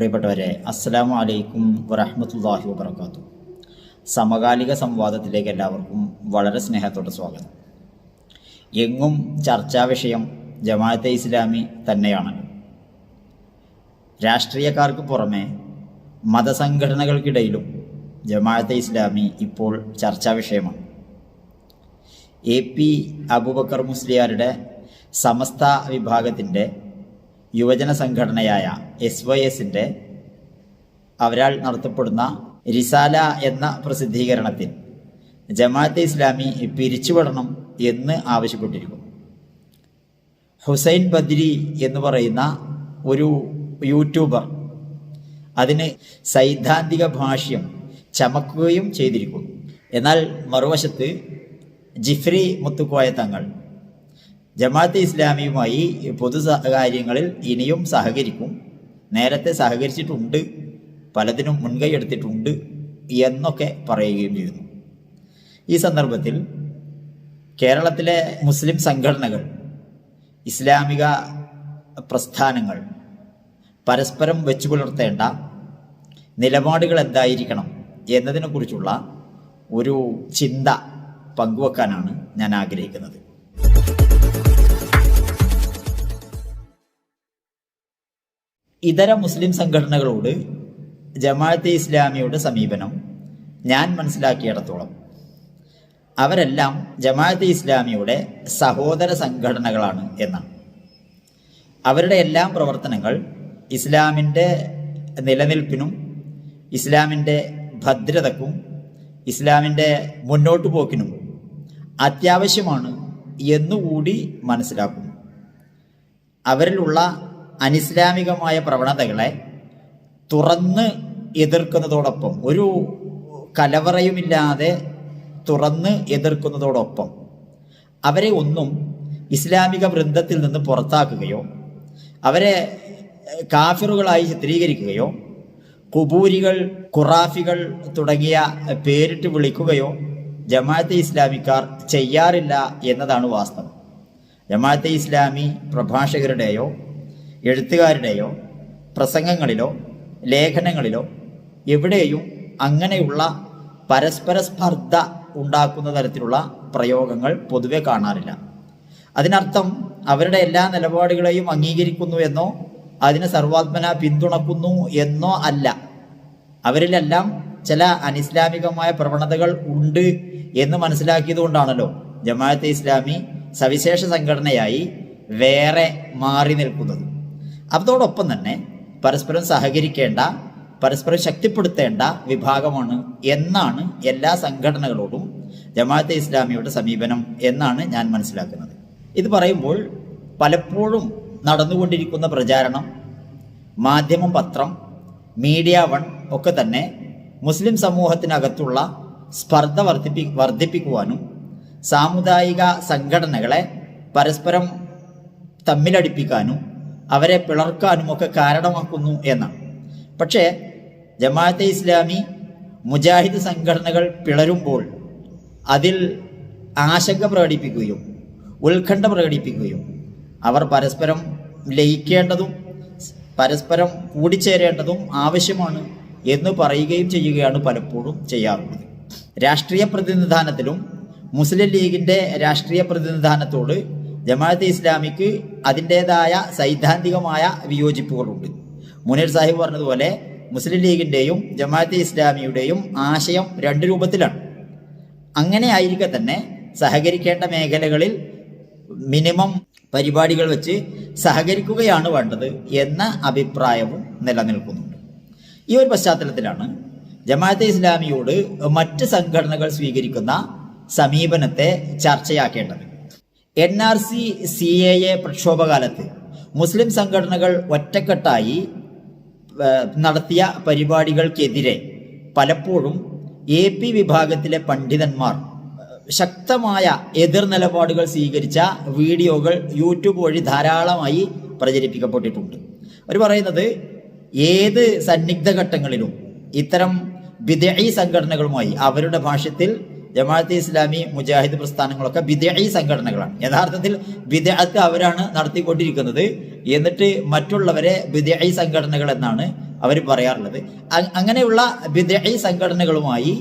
പ്രിയപ്പെട്ടവരെ അസ്സലാമു അലൈക്കും വറഹ്മത്തുള്ളാഹി വബർക്കാത്തു സമകാലിക സംവാദത്തിലേക്ക് എല്ലാവർക്കും വളരെ സ്നേഹത്തോടെ സ്വാഗതം. എങ്ങും ചർച്ചാ വിഷയം ജമാഅത്തെ ഇസ്ലാമി തന്നെയാണ്. രാഷ്ട്രീയക്കാർക്ക് പുറമെ മതസംഘടനകൾക്കിടയിലും ജമാഅത്തെ ഇസ്ലാമി ഇപ്പോൾ ചർച്ചാ വിഷയമാണ്. എ പി അബൂബക്കർ മുസ്ലിയാരുടെ സമസ്ത വിഭാഗത്തിന്റെ യുവജന സംഘടനയായ എസ് വൈ എസിന്റെ അവരാൾ നടത്തപ്പെടുന്ന റിസാല എന്ന പ്രസിദ്ധീകരണത്തിൽ ജമാഅത്തെ ഇസ്ലാമി പിരിച്ചുവിടണം എന്ന് ആവശ്യപ്പെട്ടിരിക്കുന്നു. ഹുസൈൻ ബദ്രി എന്ന് പറയുന്ന ഒരു യൂട്യൂബർ അതിന് സൈദ്ധാന്തിക ഭാഷ്യം ചമക്കുകയും ചെയ്തിരിക്കുന്നു. എന്നാൽ മറുവശത്ത് ജിഫ്രി മുത്തുക്കോയ തങ്ങൾ ജമാഅത്തെ ഇസ്ലാമിയുമായി പൊതു കാര്യങ്ങളിൽ ഇനിയും സഹകരിക്കും. നേരത്തെ സഹകരിച്ചിട്ടുണ്ട് പലതിനും മുൻകൈ എടുത്തിട്ടുണ്ട് എന്നൊക്കെ പറയുകയും ചെയ്യുന്നു. ഈ സന്ദർഭത്തിൽ കേരളത്തിലെ മുസ്ലിം സംഘടനകൾ ഇസ്ലാമിക പ്രസ്ഥാനങ്ങൾ പരസ്പരം വെച്ചു പുലർത്തേണ്ട നിലപാടുകൾ എന്തായിരിക്കണം എന്നതിനെക്കുറിച്ചുള്ള ഒരു ചിന്ത പങ്കുവെക്കാനാണ് ഞാൻ ആഗ്രഹിക്കുന്നത്. ഇതര മുസ്ലിം സംഘടനകളോട് ജമാഅത്തെ ഇസ്ലാമിയുടെ സമീപനം ഞാൻ മനസ്സിലാക്കിയിടത്തോളം. അവരെല്ലാം ജമാഅത്തെ ഇസ്ലാമിയുടെ സഹോദര സംഘടനകളാണ് എന്നാണ്. അവരുടെ എല്ലാം പ്രവർത്തനങ്ങൾ ഇസ്ലാമിന്റെ നിലനിൽപ്പിനും ഇസ്ലാമിന്റെ ഭദ്രതക്കും ഇസ്ലാമിന്റെ മുന്നോട്ടു പോക്കിനും അത്യാവശ്യമാണ് എന്നുകൂടി മനസ്സിലാക്കുന്നു. അവരിലുള്ള അനിസ്ലാമികമായ പ്രവണതകളെ തുറന്ന് എതിർക്കുന്നതോടൊപ്പം ഒരു കലവറയുമില്ലാതെ തുറന്ന് എതിർക്കുന്നതോടൊപ്പം അവരെ ഒന്നും ഇസ്ലാമിക വൃന്ദത്തിൽ നിന്ന് പുറത്താക്കുകയോ അവരെ കാഫിറുകളായി ചിത്രീകരിക്കുകയോ കുബൂരികൾ ഖുറാഫികൾ തുടങ്ങിയ പേരിട്ട് വിളിക്കുകയോ ജമാഅത്തെ ഇസ്ലാമിക്കാർ ചെയ്യാറില്ല എന്നതാണ് വാസ്തവം. ജമാഅത്തെ ഇസ്ലാമി പ്രഭാഷകരുടെയോ എഴുത്തുകാരുടെയോ പ്രസംഗങ്ങളിലോ ലേഖനങ്ങളിലോ എവിടെയും അങ്ങനെയുള്ള പരസ്പര സ്പർദ്ധ ഉണ്ടാക്കുന്ന തരത്തിലുള്ള പ്രയോഗങ്ങൾ പൊതുവെ കാണാറില്ല. അതിനർത്ഥം അവരുടെ എല്ലാ നിലപാടുകളെയും അംഗീകരിക്കുന്നു എന്നോ അതിനെ സർവാത്മന പിന്തുണക്കുന്നു എന്നോ അല്ല. അവരിലെല്ലാം ചില അനിസ്ലാമികമായ പ്രവണതകൾ ഉണ്ട് എന്ന് മനസ്സിലാക്കിയത് കൊണ്ടാണല്ലോ ജമാഅത്തെ ഇസ്ലാമി സവിശേഷ സംഘടനയായി വേറെ മാറി നിൽക്കുന്നത്. അതോടൊപ്പം തന്നെ പരസ്പരം സഹകരിക്കേണ്ട പരസ്പരം ശക്തിപ്പെടുത്തേണ്ട വിഭാഗമാണ് എന്നാണ് എല്ലാ സംഘടനകളോടും ജമാഅത്തെ ഇസ്ലാമിയുടെ സമീപനം എന്നാണ് ഞാൻ മനസ്സിലാക്കുന്നത്. ഇത് പറയുമ്പോൾ പലപ്പോഴും നടന്നുകൊണ്ടിരിക്കുന്ന പ്രചാരണം മാധ്യമം പത്രം മീഡിയ വൺ ഒക്കെ തന്നെ മുസ്ലിം സമൂഹത്തിനകത്തുള്ള സ്പർദ്ധ വർദ്ധിപ്പി വർദ്ധിപ്പിക്കുവാനും സാമുദായിക സംഘടനകളെ പരസ്പരം തമ്മിലടിപ്പിക്കാനും അവരെ പിളർക്കാനും ഒക്കെ കാരണമാക്കുന്നു എന്നാണ്. പക്ഷേ ജമാഅത്തെ ഇസ്ലാമി മുജാഹിദ് സംഘടനകൾ പിളരുമ്പോൾ അതിൽ ആശങ്ക പ്രകടിപ്പിക്കുകയും ഉത്കണ്ഠ പ്രകടിപ്പിക്കുകയും അവർ പരസ്പരം ലയിക്കേണ്ടതും പരസ്പരം കൂടിച്ചേരേണ്ടതും ആവശ്യമാണ് എന്ന് പറയുകയും ചെയ്യുകയാണ് പലപ്പോഴും ചെയ്യാറുള്ളത്. രാഷ്ട്രീയ പ്രതിനിധാനത്തിലും മുസ്ലിം ലീഗിന്റെ രാഷ്ട്രീയ പ്രതിനിധാനത്തോട് ജമാഅത്തെ ഇസ്ലാമിക്ക് അതിന്റെതായ സൈദ്ധാന്തികമായ വിയോജിപ്പുകളുണ്ട്. മുനീർ സാഹിബ് പറഞ്ഞതുപോലെ മുസ്ലിം ലീഗിന്റെയും ജമാഅത്ത് ഇസ്ലാമിയുടെയും ആശയം രണ്ട് രൂപത്തിലാണ്. അങ്ങനെ ആയിരിക്കെ തന്നെ സഹകരിക്കേണ്ട മേഖലകളിൽ മിനിമം പരിപാടികൾ വെച്ച് സഹകരിക്കുകയാണ് വേണ്ടത് എന്ന അഭിപ്രായവും നിലനിൽക്കുന്നുണ്ട്. ഈ ഒരു പശ്ചാത്തലത്തിലാണ് ജമാഅത്തെ ഇസ്ലാമിയോട് മറ്റ് സംഘടനകൾ സ്വീകരിക്കുന്ന സമീപനത്തെ ചർച്ചയാക്കേണ്ടത്. N R C C A A പ്രക്ഷോഭകാലത്ത് മുസ്ലിം സംഘടനകൾ ഒറ്റക്കെട്ടായി നടത്തിയ പരിപാടികൾക്കെതിരെ പലപ്പോഴും എ പി വിഭാഗത്തിലെ പണ്ഡിതന്മാർ ശക്തമായ എതിർ നിലപാടുകൾ സ്വീകരിച്ച വീഡിയോകൾ യൂട്യൂബ് വഴി ധാരാളമായി പ്രചരിപ്പിക്കപ്പെട്ടിട്ടുണ്ട്. അവർ പറയുന്നത് ഏത് സന്നിഗ്ധ ഘട്ടങ്ങളിലും ഇത്തരം വിദേഹി സംഘടനകളുമായി അവരുടെ ഭാഷ്യത്തിൽ ജമാഅത്തെ ഇസ്ലാമി മുജാഹിദ് പ്രസ്ഥാനങ്ങളൊക്കെ ബിദഈ സംഘടനകളാണ്. യഥാർത്ഥത്തിൽ ബിദഅത്ത് അവരാണ് നടത്തിക്കൊണ്ടിരിക്കുന്നത്. എന്നിട്ട് മറ്റുള്ളവരെ ബിദഈ സംഘടനകൾ എന്നാണ് അവർ പറയാറുള്ളത്. അങ്ങനെയുള്ള വിദ്യായി സംഘടനകളുമായി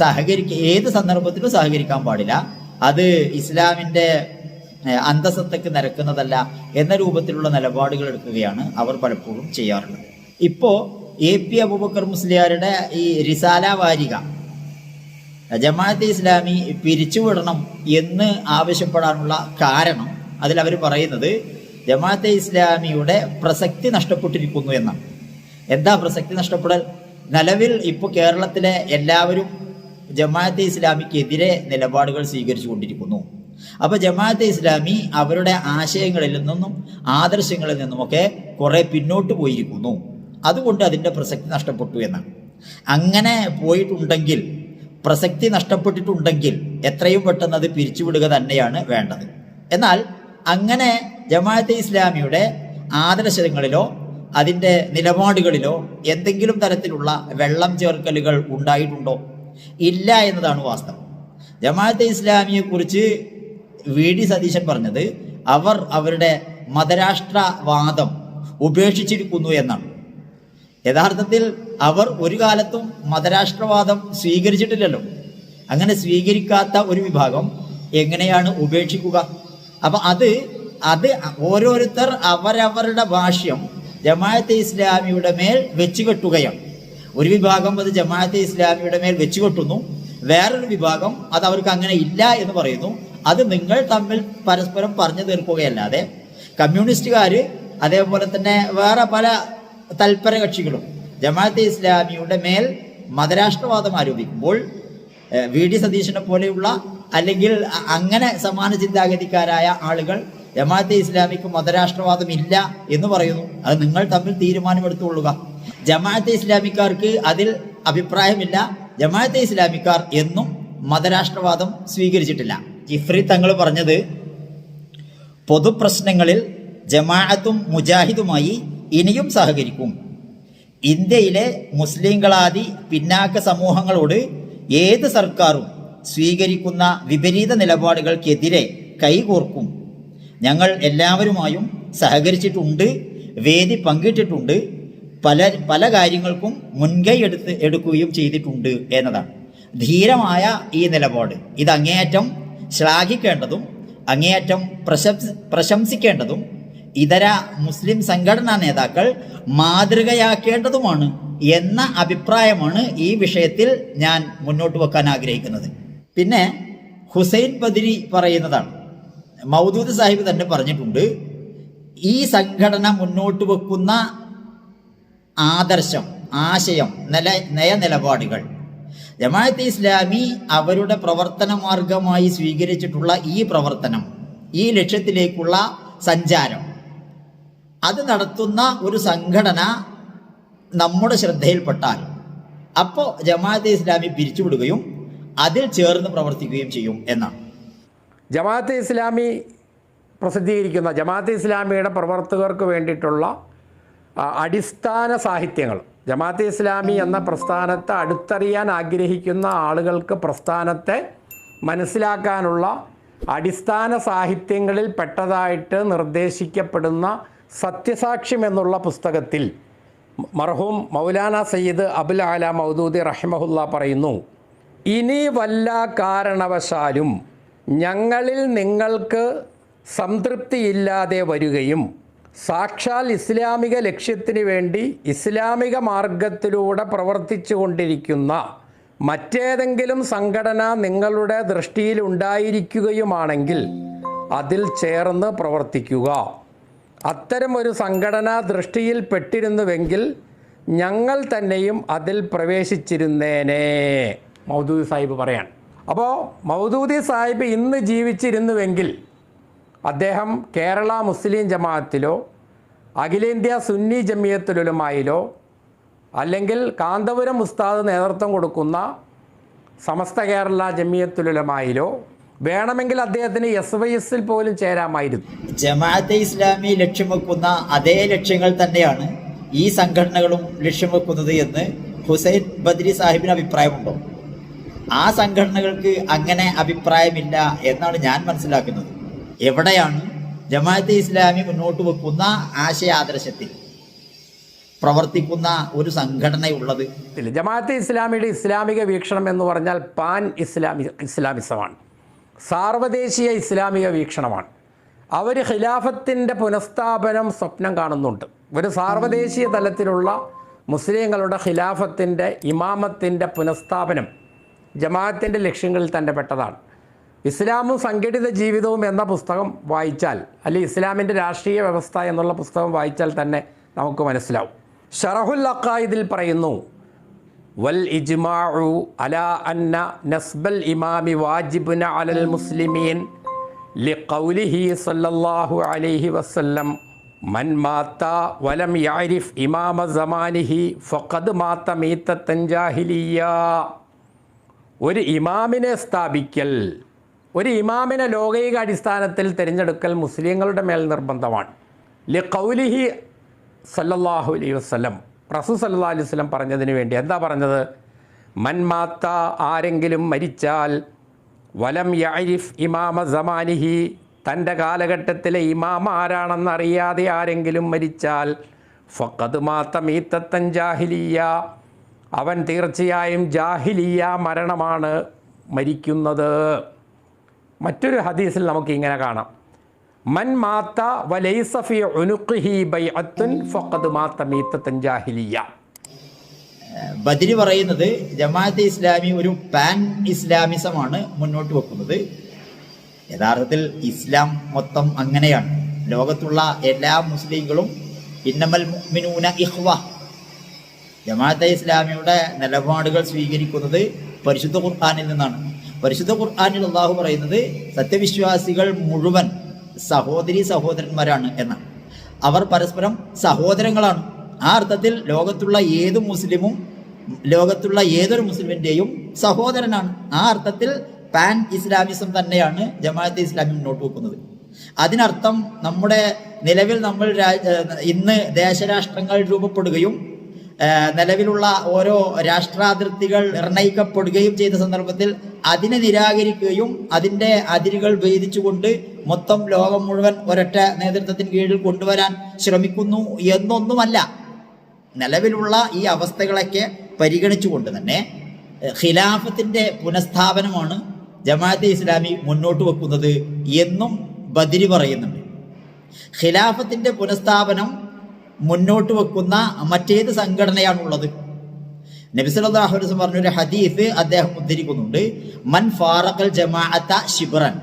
സഹകരിക്ക ഏത് സന്ദർഭത്തിലും സഹകരിക്കാൻ പാടില്ല. അത് ഇസ്ലാമിന്റെ അന്തസത്തക്ക് നിരക്കുന്നതല്ല എന്ന രൂപത്തിലുള്ള നിലപാടുകൾ എടുക്കുകയാണ് അവർ പലപ്പോഴും ചെയ്യാറുള്ളത്. ഇപ്പോൾ എ പി അബൂബക്കർ മുസ്ലിയാരുടെ ഈ റിസാല വാരിക ജമാഅത്തെ ഇസ്ലാമി പിരിച്ചുവിടണം എന്ന് ആവശ്യപ്പെടാനുള്ള കാരണം അതിൽ അവർ പറയുന്നത് ജമാഅത്തെ ഇസ്ലാമിയുടെ പ്രസക്തി നഷ്ടപ്പെട്ടിരിക്കുന്നു എന്നാണ്. എന്താ പ്രസക്തി നഷ്ടപ്പെടൽ? നിലവിൽ ഇപ്പോൾ കേരളത്തിലെ എല്ലാവരും ജമാഅത്തെ ഇസ്ലാമിക്കെതിരെ നിലപാടുകൾ സ്വീകരിച്ചു കൊണ്ടിരിക്കുന്നു അപ്പോൾ ജമാഅത്തെ ഇസ്ലാമി അവരുടെ ആശയങ്ങളിൽ നിന്നും ആദർശങ്ങളിൽ നിന്നുമൊക്കെ കുറേ പിന്നോട്ട് പോയിരിക്കുന്നു. അതുകൊണ്ട് അതിന്റെ പ്രസക്തി നഷ്ടപ്പെട്ടു എന്നാണ്. അങ്ങനെ പോയിട്ടുണ്ടെങ്കിൽ പ്രസക്തി നഷ്ടപ്പെട്ടിട്ടുണ്ടെങ്കിൽ എത്രയും പെട്ടെന്ന് അത് പിരിച്ചുവിടുക തന്നെയാണ് വേണ്ടത്. എന്നാൽ അങ്ങനെ ജമാഅത്തെ ഇസ്ലാമിയുടെ ആദർശങ്ങളിലോ അതിന്റെ നിലപാടുകളിലോ എന്തെങ്കിലും തരത്തിലുള്ള വെള്ളം ചേർക്കലുകൾ ഉണ്ടായിട്ടുണ്ടോ? ഇല്ല എന്നതാണ് വാസ്തവം. ജമാഅത്തെ ഇസ്ലാമിയെക്കുറിച്ച് വി. ഡി. സതീശൻ പറഞ്ഞത് അവർ അവരുടെ മതരാഷ്ട്രവാദം ഉപേക്ഷിച്ചിരിക്കുന്നു എന്നാണ്. യഥാർത്ഥത്തിൽ അവർ ഒരു കാലത്തും മതരാഷ്ട്രവാദം സ്വീകരിച്ചിട്ടില്ലല്ലോ. അങ്ങനെ സ്വീകരിക്കാത്ത ഒരു വിഭാഗം എങ്ങനെയാണ് ഉപേക്ഷിക്കുക? അപ്പൊ അത് അത് ഓരോരുത്തർ അവരവരുടെ ഭാഷ്യം ജമാഅത്തെ ഇസ്ലാമിയുടെ മേൽ വെച്ചു കെട്ടുകയാണ് ഒരു വിഭാഗം അത് ജമാഅത്തെ ഇസ്ലാമിയുടെ മേൽ വെച്ചു കെട്ടുന്നു വേറൊരു വിഭാഗം അത് അവർക്ക് അങ്ങനെ ഇല്ല എന്ന് പറയുന്നു. അത് നിങ്ങൾ തമ്മിൽ പരസ്പരം പറഞ്ഞു തീർക്കുകയല്ലാതെ കമ്മ്യൂണിസ്റ്റുകാർ അതേപോലെ തന്നെ വേറെ പല തൽപര കക്ഷികളും ജമാഅത്തെ ഇസ്ലാമിയുടെ മേൽ മതരാഷ്ട്രവാദം ആരോപിക്കുമ്പോൾ വി. ഡി. സതീശനെ പോലെയുള്ള അല്ലെങ്കിൽ അങ്ങനെ സമാന ചിന്താഗതിക്കാരായ ആളുകൾ ജമാഅത്തെ ഇസ്ലാമിക്ക് മതരാഷ്ട്രവാദം ഇല്ല എന്ന് പറയുന്നു. അത് നിങ്ങൾ തമ്മിൽ തീരുമാനമെടുത്തുകൊള്ളുക. ജമാഅത്തെ ഇസ്ലാമിക്കാർക്ക് അതിൽ അഭിപ്രായമില്ല. ജമാഅത്തെ ഇസ്ലാമിക്കാർ എന്നും മതരാഷ്ട്രവാദം സ്വീകരിച്ചിട്ടില്ല. ഇഫ്രി തങ്ങൾ പറഞ്ഞത് പൊതുപ്രശ്നങ്ങളിൽ ജമാഅത്തും മുജാഹിദുമായി ഇനിയും സഹകരിക്കും. ഇന്ത്യയിലെ മുസ്ലിങ്ങളാദി പിന്നാക്ക സമൂഹങ്ങളോട് ഏത് സർക്കാരും സ്വീകരിക്കുന്ന വിപരീത നിലപാടുകൾക്കെതിരെ കൈകോർക്കും. ഞങ്ങൾ എല്ലാവരുമായും സഹകരിച്ചിട്ടുണ്ട് വേദി പങ്കിട്ടിട്ടുണ്ട് പല പല കാര്യങ്ങൾക്കും മുൻകൈ എടുത്ത് എടുക്കുകയും ചെയ്തിട്ടുണ്ട് എന്നതാണ്. ധീരമായ ഈ നിലപാട്. ഇത് അങ്ങേയറ്റം ശ്ലാഘിക്കേണ്ടതും അങ്ങേയറ്റം പ്രശംസ പ്രശംസിക്കേണ്ടതും ഇതര മുസ്ലിം സംഘടനാ നേതാക്കൾ മാതൃകയാക്കേണ്ടതുമാണ് എന്ന അഭിപ്രായമാണ് ഈ വിഷയത്തിൽ ഞാൻ മുന്നോട്ട് വെക്കാൻ ആഗ്രഹിക്കുന്നത്. പിന്നെ ഹുസൈൻ ബദിരി പറയുന്നതാണ്. മൗദൂദ് സാഹിബ് തന്നെ പറഞ്ഞിട്ടുണ്ട് ഈ സംഘടന മുന്നോട്ട് വെക്കുന്ന ആദർശം ആശയം നില നയനിലപാടുകൾ ജമാഅത്ത് ഇസ്ലാമി അവരുടെ പ്രവർത്തന മാർഗമായി സ്വീകരിച്ചിട്ടുള്ള ഈ പ്രവർത്തനം ഈ ലക്ഷ്യത്തിലേക്കുള്ള സഞ്ചാരം അത് നടത്തുന്ന ഒരു സംഘടന നമ്മുടെ ശ്രദ്ധയിൽപ്പെട്ടാൽ അപ്പോൾ ജമാഅത്തെ ഇസ്ലാമി പിരിച്ചുവിടുകയും അതിൽ ചേർന്ന് പ്രവർത്തിക്കുകയും ചെയ്യും എന്നാണ്. ജമാഅത്തെ ഇസ്ലാമി പ്രസിദ്ധീകരിക്കുന്ന ജമാഅത്തെ ഇസ്ലാമിയുടെ പ്രവർത്തകർക്ക് വേണ്ടിയിട്ടുള്ള അടിസ്ഥാന സാഹിത്യങ്ങൾ. ജമാഅത്തെ ഇസ്ലാമി എന്ന പ്രസ്ഥാനത്തെ അടുത്തറിയാൻ ആഗ്രഹിക്കുന്ന ആളുകൾക്ക് പ്രസ്ഥാനത്തെ മനസ്സിലാക്കാനുള്ള അടിസ്ഥാന സാഹിത്യങ്ങളിൽ പെട്ടതായിട്ട് നിർദ്ദേശിക്കപ്പെടുന്ന സത്യസാക്ഷ്യം എന്നുള്ള പുസ്തകത്തിൽ മർഹൂം മൗലാന സയ്യിദ് അബുൽ ആല മൗദൂദി റഹിമഹുല്ല പറയുന്നു ഇനി വല്ല കാരണവശാലും ഞങ്ങളിൽ നിങ്ങൾക്ക് സംതൃപ്തിയില്ലാതെ വരികയും സാക്ഷാൽ ഇസ്ലാമിക ലക്ഷ്യത്തിന് വേണ്ടി ഇസ്ലാമിക മാർഗത്തിലൂടെ പ്രവർത്തിച്ചു കൊണ്ടിരിക്കുന്ന മറ്റേതെങ്കിലും സംഘടന നിങ്ങളുടെ ദൃഷ്ടിയിൽ ഉണ്ടായിരിക്കുകയുമാണെങ്കിൽ അതിൽ ചേർന്ന് പ്രവർത്തിക്കുക. അത്തരമൊരു സംഘടനാ ദൃഷ്ടിയിൽപ്പെട്ടിരുന്നുവെങ്കിൽ ഞങ്ങൾ തന്നെയും അതിൽ പ്രവേശിച്ചിരുന്നേനെ. മൗദൂദി സാഹിബ് പറയാൻ അപ്പോൾ മൗദൂദി സാഹിബ് ഇന്ന് ജീവിച്ചിരുന്നുവെങ്കിൽ അദ്ദേഹം കേരള മുസ്ലിം ജമാഅത്തിലോ അഖിലേന്ത്യാ സുന്നി ജമിയത്തുലുമായിലോ അല്ലെങ്കിൽ കാന്തപുരം ഉസ്താദ് നേതൃത്വം കൊടുക്കുന്ന സമസ്ത കേരള ജമിയത്തുലുലമായിലോ വേണമെങ്കിൽ അദ്ദേഹത്തിന് എസ് വൈ എസിൽ പോലും ചേരാമായിരുന്നു. ജമാഅത്തെ ഇസ്ലാമി ലക്ഷ്യം വെക്കുന്ന അതേ ലക്ഷ്യങ്ങൾ തന്നെയാണ് ഈ സംഘടനകളും ലക്ഷ്യം വെക്കുന്നത് എന്ന് ഹുസൈൻ ബദ്രി സാഹിബിന് അഭിപ്രായമുണ്ടോ? ആ സംഘടനകൾക്ക് അങ്ങനെ അഭിപ്രായമില്ല എന്നാണ് ഞാൻ മനസ്സിലാക്കുന്നത്. എവിടെയാണ് ജമാഅത്തെ ഇസ്ലാമി മുന്നോട്ട് വെക്കുന്ന ആശയാദർശത്തിൽ പ്രവർത്തിക്കുന്ന ഒരു സംഘടനയുള്ളത് ജമാഅത്തെ ഇസ്ലാമിയുടെ ഇസ്ലാമിക വീക്ഷണം എന്ന് പറഞ്ഞാൽ പാൻ ഇസ്ലാമി ഇസ്ലാമിസമാണ്. സാർവദേശീയ ഇസ്ലാമിക വീക്ഷണമാണ്. അവർ ഖിലാഫത്തിന്റെ പുനഃസ്ഥാപനം സ്വപ്നം കാണുന്നുണ്ട്. ഒരു സാർവദേശീയ തലത്തിലുള്ള മുസ്ലിങ്ങളുടെ ഖിലാഫത്തിന്റെ ഇമാമത്തിന്റെ പുനഃസ്ഥാപനം ജമാഅത്തിന്റെ ലക്ഷ്യങ്ങളിൽ തന്നെ പെട്ടതാണ് ഇസ്ലാമും സംഘടിത ജീവിതവും എന്ന പുസ്തകം വായിച്ചാൽ അല്ലെങ്കിൽ ഇസ്ലാമിന്റെ രാഷ്ട്രീയ വ്യവസ്ഥ എന്നുള്ള പുസ്തകം വായിച്ചാൽ തന്നെ നമുക്ക് മനസ്സിലാവും. ഷറഹുൽ അക്കായിദിൽ പറയുന്നു വൽ ഇജ്മാഉ അലാ അന്ന നസ്ബൽ ഇമാമി വാജിബുന അലൽ മുസ്ലിമീൻ ലിഖൗലിഹി സല്ലല്ലാഹു അലൈഹി വസല്ലം. മൻ മാത്ത വലം യഅരിഫ് ഇമാമ സമാനിഹി ഫഖദ് മാത്ത മീത്തൻ ജാഹിലിയ ഒരു ഇമാമിനെ സ്ഥാപിക്കൽ ഒരു ഇമാമിനെ ലോകൈക അടിസ്ഥാനത്തിൽ തിരഞ്ഞെടുക്കൽ മുസ്ലിങ്ങളുടെ മേൽ നിർബന്ധമാണ് ലിഖൗലിഹി സല്ലല്ലാഹു അലൈഹി വസ്ലം റസൂ സല്ലാ അലൈഹി വസ്ലം പറഞ്ഞതിന് വേണ്ടി എന്താ പറഞ്ഞത്? മൻമാത്ത ആരെങ്കിലും മരിച്ചാൽ വലം യഅരിഫ് ഇമാമ സമാനിഹി തന്റെ കാലഘട്ടത്തിലെ ഇമാമ ആരാണെന്ന് അറിയാതെ ആരെങ്കിലും മരിച്ചാൽ ഫക്കത് മാത്തം ഈത്തത്തൻ ജാഹിലിയ അവൻ തീർച്ചയായും ജാഹിലിയ മരണമാണ് മരിക്കുന്നത്. മറ്റൊരു ഹദീസിൽ നമുക്ക് ഇങ്ങനെ കാണാം. മൻ ഫഖദ് ബദിരി പറയുന്നത് ജമാഅത്തെ ഇസ്ലാമി ഒരു പാൻ ഇസ്ലാമിസമാണ് മുന്നോട്ട് വെക്കുന്നത്. യഥാർത്ഥത്തിൽ ഇസ്ലാം മൊത്തം അങ്ങനെയാണ്. ലോകത്തുള്ള എല്ലാ മുസ്ലിങ്ങളും ഇന്നമൽ മുഅ്മിനൂന ഇഹ്വ ജമാഅത്തെ ഇസ്ലാമിയുടെ നിലപാടുകൾ സ്വീകരിക്കുന്നത് പരിശുദ്ധ ഖുർആാനിൽ നിന്നാണ്. പരിശുദ്ധ ഖുർആാനിൽ അള്ളാഹു പറയുന്നത് സത്യവിശ്വാസികൾ മുഴുവൻ സഹോദരി സഹോദരന്മാരാണ് എന്നാണ്. അവർ പരസ്പരം സഹോദരങ്ങളാണ്. ആ അർത്ഥത്തിൽ ലോകത്തുള്ള ഏത് മുസ്ലിമും ലോകത്തുള്ള ഏതൊരു മുസ്ലിമിന്റെയും സഹോദരനാണ്. ആ അർത്ഥത്തിൽ പാൻ ഇസ്ലാമിസം തന്നെയാണ് ജമാഅത്തെ ഇസ്ലാമി മുന്നോട്ട് വെക്കുന്നത്. അതിനർത്ഥം നമ്മുടെ നിലവിൽ നമ്മൾ ഇന്ന് ദേശരാഷ്ട്രങ്ങൾ രൂപപ്പെടുകയും നിലവിലുള്ള ഓരോ രാഷ്ട്രാതിർത്തികൾ നിർണയിക്കപ്പെടുകയും ചെയ്ത സന്ദർഭത്തിൽ അതിനെ നിരാകരിക്കുകയും അതിന്റെ അതിരുകൾ ഭേദിച്ചുകൊണ്ട് മൊത്തം ലോകം മുഴുവൻ ഒരൊറ്റ നേതൃത്വത്തിന് കീഴിൽ കൊണ്ടുവരാൻ ശ്രമിക്കുന്നു എന്നൊന്നുമല്ല. നിലവിലുള്ള ഈ അവസ്ഥകളൊക്കെ പരിഗണിച്ചുകൊണ്ട് തന്നെ ഖിലാഫത്തിന്റെ പുനഃസ്ഥാപനമാണ് ജമാഅത്തെ ഇസ്ലാമി മുന്നോട്ട് വെക്കുന്നത് എന്നും ബദിരി പറയുന്നുണ്ട്. ഖിലാഫത്തിന്റെ പുനഃസ്ഥാപനം മുന്നോട്ട് വെക്കുന്ന മറ്റേത് സംഘടനയാണുള്ളത്. നബി സല്ലല്ലാഹു അലൈഹി വസല്ലം പറഞ്ഞൊരു ഹദീസ് അദ്ദേഹം ഉദ്ധരിക്കുന്നുണ്ട്. മൻ ഫാറഖൽ ജമാഅത്ത ശിബ്റൻ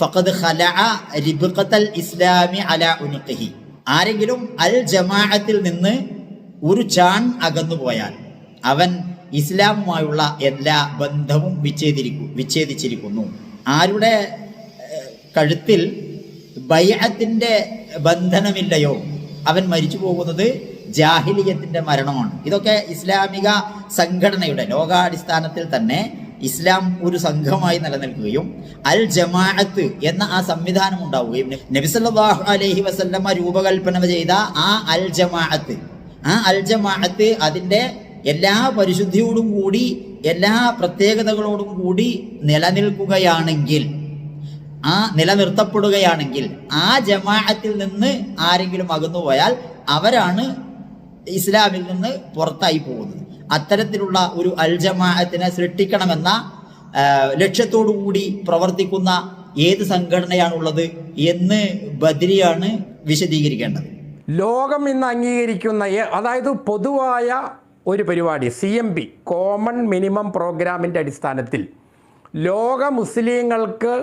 ഫഖദ് ഖലഅ റിബ്ഖത്തൽ ഇസ്ലാമി അലാ ഉനുഖിഹി. ആരെങ്കിലും അൽ ജമാഅത്തിൽ നിന്ന് ഒരു ചാൺ അകന്നു പോയാൽ അവൻ ഇസ്ലാമുമായുള്ള എല്ലാ ബന്ധവും വിച്ഛേദിരിക്കു വിച്ഛേദിച്ചിരിക്കുന്നു. ആരുടെ കഴുത്തിൽ ബൈഅത്തിന്റെ ബന്ധനമില്ലയോ? അവൻ മരിച്ചു പോകുന്നത് ജാഹിലിയത്തിന്റെ മരണമാണ്. ഇതൊക്കെ ഇസ്ലാമിക സംഘടനയുടെ ലോകാടിസ്ഥാനത്തിൽ തന്നെ ഇസ്ലാം ഒരു സംഘമായി നിലനിൽക്കുകയും അൽ ജമാഅത്ത് എന്ന ആ സംവിധാനം ഉണ്ടാവുകയും നബിസല്ലാഹു അലഹി വസല്ലമ രൂപകൽപ്പന ചെയ്ത ആ അൽ ജമാഅത്ത് ആ അൽ ജമാഅത്ത് അതിന്റെ എല്ലാ പരിശുദ്ധിയോടും കൂടി എല്ലാ പ്രത്യേകതകളോടും കൂടി നിലനിൽക്കുകയാണെങ്കിൽ ആ നിലനിർത്തപ്പെടുകയാണെങ്കിൽ ആ ജമാഅത്തിൽ നിന്ന് ആരെങ്കിലും അകന്നുപോയാൽ അവരാണ് ഇസ്ലാമിൽ നിന്ന് പുറത്തായി പോകുന്നത്. അത്തരത്തിലുള്ള ഒരു അൽ ജമാഅത്തിനെ സൃഷ്ടിക്കണമെന്ന ലക്ഷ്യത്തോടുകൂടി ലക്ഷ്യത്തോടു കൂടി പ്രവർത്തിക്കുന്ന ഏത് സംഘടനയാണുള്ളത് എന്ന് ബദ്രിയാണ് വിശദീകരിക്കേണ്ടത്. ലോകം ഇന്ന് അംഗീകരിക്കുന്ന അതായത് പൊതുവായ ഒരു പരിപാടി C M P common minimum പ്രോഗ്രാമിന്റെ അടിസ്ഥാനത്തിൽ ലോക മുസ്ലിങ്ങൾക്ക്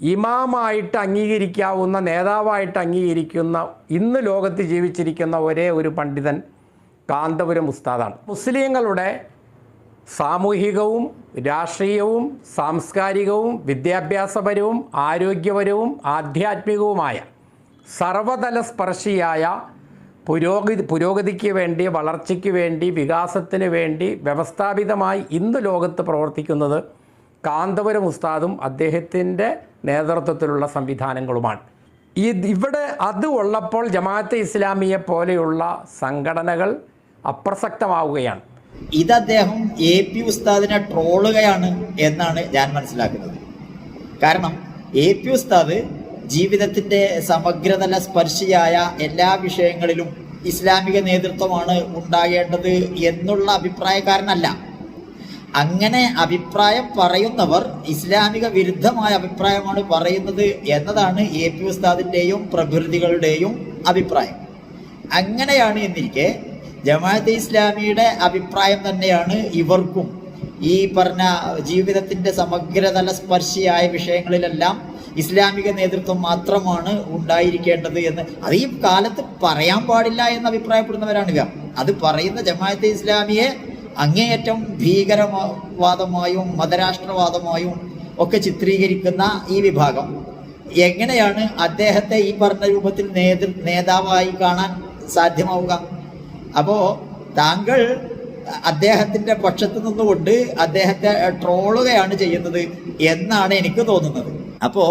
ഇമാമായിട്ട് അംഗീകരിക്കാവുന്ന നേതാവായിട്ട് അംഗീകരിക്കുന്ന ഇന്ന് ലോകത്ത് ജീവിച്ചിരിക്കുന്ന ഒരേ ഒരു പണ്ഡിതൻ കാന്തപുരം ഉസ്താദാണ്. മുസ്ലിങ്ങളുടെ സാമൂഹികവും രാഷ്ട്രീയവും സാംസ്കാരികവും വിദ്യാഭ്യാസപരവും ആരോഗ്യപരവും ആധ്യാത്മികവുമായ സർവതല സ്പർശിയായ പുരോഗതി പുരോഗതിക്ക് വേണ്ടി വളർച്ചയ്ക്ക് വേണ്ടി വികാസത്തിന് വേണ്ടി വ്യവസ്ഥാപിതമായി ഇന്ന് ലോകത്ത് പ്രവർത്തിക്കുന്നത് കാന്തപുരം ഉസ്താദും അദ്ദേഹത്തിന്റെ നേതൃത്വത്തിലുള്ള സംവിധാനങ്ങളുമാണ്. ഈ ഇവിടെ അത് ഉള്ളപ്പോൾ ജമാഅത്തെ ഇസ്ലാമിയെ പോലെയുള്ള സംഘടനകൾ അപ്രസക്തമാവുകയാണ്. ഇത് അദ്ദേഹം എ പി ഉസ്താദിനെ ട്രോളുകയാണ് എന്നാണ് ഞാൻ മനസ്സിലാക്കുന്നത്. കാരണം എ പി ഉസ്താദ് ജീവിതത്തിന്റെ സമഗ്രതല സ്പർശിയായ എല്ലാ വിഷയങ്ങളിലും ഇസ്ലാമിക നേതൃത്വമാണ് ഉണ്ടാകേണ്ടത് എന്നുള്ള അഭിപ്രായക്കാരനല്ല. അങ്ങനെ അഭിപ്രായം പറയുന്നവർ ഇസ്ലാമിക വിരുദ്ധമായ അഭിപ്രായമാണ് പറയുന്നത് എന്നതാണ് എ പി ഉസ്താദിന്റെയും പ്രകൃതികളുടെയും അഭിപ്രായം. അങ്ങനെയാണ് എന്നിരിക്കെ ജമാഅത്ത് ഇസ്ലാമിയുടെ അഭിപ്രായം തന്നെയാണ് ഇവർക്കും. ഈ പറഞ്ഞ ജീവിതത്തിന്റെ സമഗ്രതല സ്പർശിയായ വിഷയങ്ങളിലെല്ലാം ഇസ്ലാമിക നേതൃത്വം മാത്രമാണ് ഉണ്ടായിരിക്കേണ്ടത് എന്ന് അത് ഈ കാലത്ത് പറയാൻ പാടില്ല എന്ന് അഭിപ്രായപ്പെടുന്നവരാണ് ഇവ അത് പറയുന്ന ജമാഅത്തെ ഇസ്ലാമിയെ അങ്ങേയറ്റം ഭീകരവാദമായും മതരാഷ്ട്രവാദമായും ഒക്കെ ചിത്രീകരിക്കുന്ന ഈ വിഭാഗം. എങ്ങനെയാണ് അദ്ദേഹത്തെ ഈ പറഞ്ഞ രൂപത്തിൽ നേതൃ നേതാവായി കാണാൻ സാധ്യമാവുക? അപ്പോ താങ്കൾ അദ്ദേഹത്തിന്റെ പക്ഷത്ത് നിന്നുകൊണ്ട് അദ്ദേഹത്തെ ട്രോളുകയാണ് ചെയ്യുന്നത് എന്നാണ് എനിക്ക് തോന്നുന്നത്. അപ്പോ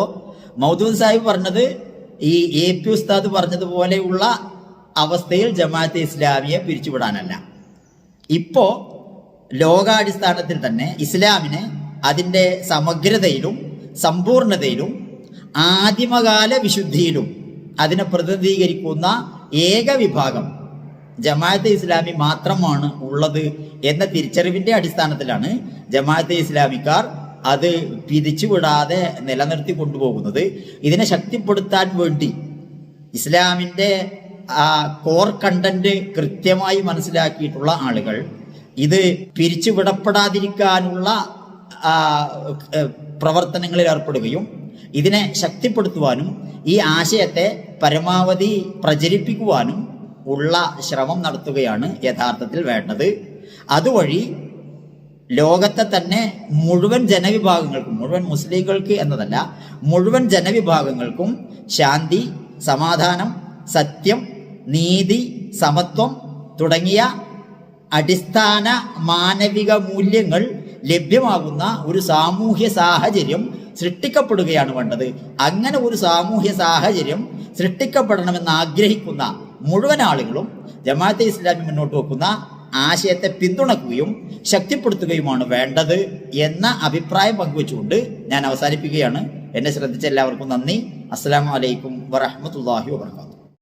മൗദൂൻ സാഹിബ് പറഞ്ഞത് ഈ എ പി ഉസ്താദ് പറഞ്ഞതുപോലെയുള്ള അവസ്ഥയിൽ ജമാഅത്തെ ഇസ്ലാമിയെ പിരിച്ചുവിടാനല്ല. ഇപ്പോ ലോകാടിസ്ഥാനത്തിൽ തന്നെ ഇസ്ലാമിനെ അതിന്റെ സമഗ്രതയിലും സമ്പൂർണതയിലും ആദിമകാല വിശുദ്ധിയിലും അതിനെ പ്രതിനിധീകരിക്കുന്ന ഏക വിഭാഗം ജമാഅത്തെ ഇസ്ലാമി മാത്രമാണ് ഉള്ളത് എന്ന തിരിച്ചറിവിന്റെ അടിസ്ഥാനത്തിലാണ് ജമാഅത്തെ ഇസ്ലാമിക്കാർ അത് പിരിച്ചുവിടാതെ നിലനിർത്തി കൊണ്ടുപോകുന്നത്. ഇതിനെ ശക്തിപ്പെടുത്താൻ വേണ്ടി ഇസ്ലാമിന്റെ കോർ കണ്ടന്റ് കൃത്യമായി മനസ്സിലാക്കിയിട്ടുള്ള ആളുകൾ ഇത് പിരിച്ചുവിടപ്പെടാതിരിക്കാനുള്ള പ്രവർത്തനങ്ങളിൽ ഏർപ്പെടുകയും ഇതിനെ ശക്തിപ്പെടുത്തുവാനും ഈ ആശയത്തെ പരമാവധി പ്രചരിപ്പിക്കുവാനും ഉള്ള ശ്രമം നടത്തുകയാണ് യഥാർത്ഥത്തിൽ വേണ്ടത്. അതുവഴി ലോകത്തെ തന്നെ മുഴുവൻ ജനവിഭാഗങ്ങൾക്കും മുഴുവൻ മുസ്ലിങ്ങൾക്ക് എന്നതല്ല മുഴുവൻ ജനവിഭാഗങ്ങൾക്കും ശാന്തി സമാധാനം സത്യം നീതി സമത്വം തുടങ്ങിയ അടിസ്ഥാന മാനവിക മൂല്യങ്ങൾ ലഭ്യമാകുന്ന ഒരു സാമൂഹ്യ സാഹചര്യം സൃഷ്ടിക്കപ്പെടുകയാണ് വേണ്ടത്. അങ്ങനെ ഒരു സാമൂഹ്യ സാഹചര്യം സൃഷ്ടിക്കപ്പെടണമെന്ന് ആഗ്രഹിക്കുന്ന മുഴുവൻ ആളുകളും ജമാഅത്തെ ഇസ്ലാമി മുന്നോട്ട് വെക്കുന്ന ആശയത്തെ പിന്തുണക്കുകയും ശക്തിപ്പെടുത്തുകയുമാണ് വേണ്ടത് എന്ന അഭിപ്രായം പങ്കുവെച്ചുകൊണ്ട് ഞാൻ അവസാനിപ്പിക്കുകയാണ്. എന്നെ ശ്രദ്ധിച്ച എല്ലാവർക്കും നന്ദി. അസ്സാം വലൈക്കും വറഹമത്തല്ലാഹി വാബർക്കാത്തു